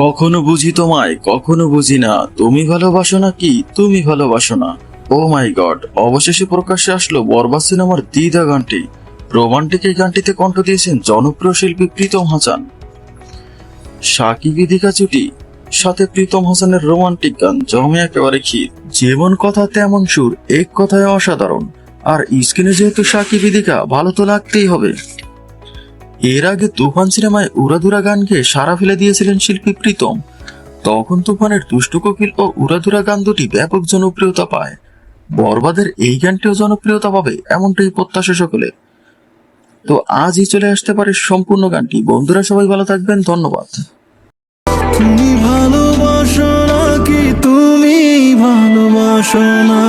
কখনো বুঝি তোমায়, কখনো বুঝি না। তুমি ভালোবাসো না কি তুমি ভালোবাসো না। ও মাই গড অবশেষে প্রকাশ্যে আসলো বরবাদ সিনেমার দ্বিধা গানটি। রোমান্টিক এই গানটিতে কণ্ঠ দিয়েছেন জনপ্রিয় শিল্পী প্রীতম হাসান। সাকিব বিদিকা জুটি, সাথে প্রীতম হাসানের রোমান্টিক গান জমে একেবারে ক্ষীর। যেমন কথা তেমন সুর, এক কথায় অসাধারণ। আর স্ক্রিনে যেহেতু সাকিব বিদিকা ভালো তো লাগতেই হবে। এর আগে তুফান সিনেমায় উড়াধুরা গান সারা ফেলে দিয়েছিলেন শিল্পী প্রীতম। তখন তুফানের দুষ্টু কোকিল ও উড়াধুরা গান দুটি ব্যাপক জনপ্রিয়তা পায়। বরবাদের এই গানটিও জনপ্রিয়তা পাবে এমনটাই প্রত্যাশা সকলে তো আজই চলে আসতে পারে সম্পূর্ণ গানটি। বন্ধুরা সবাই ভালো থাকবেন, ধন্যবাদ। তুমি ভালোবাসো না তুমি ভালোবাসো না?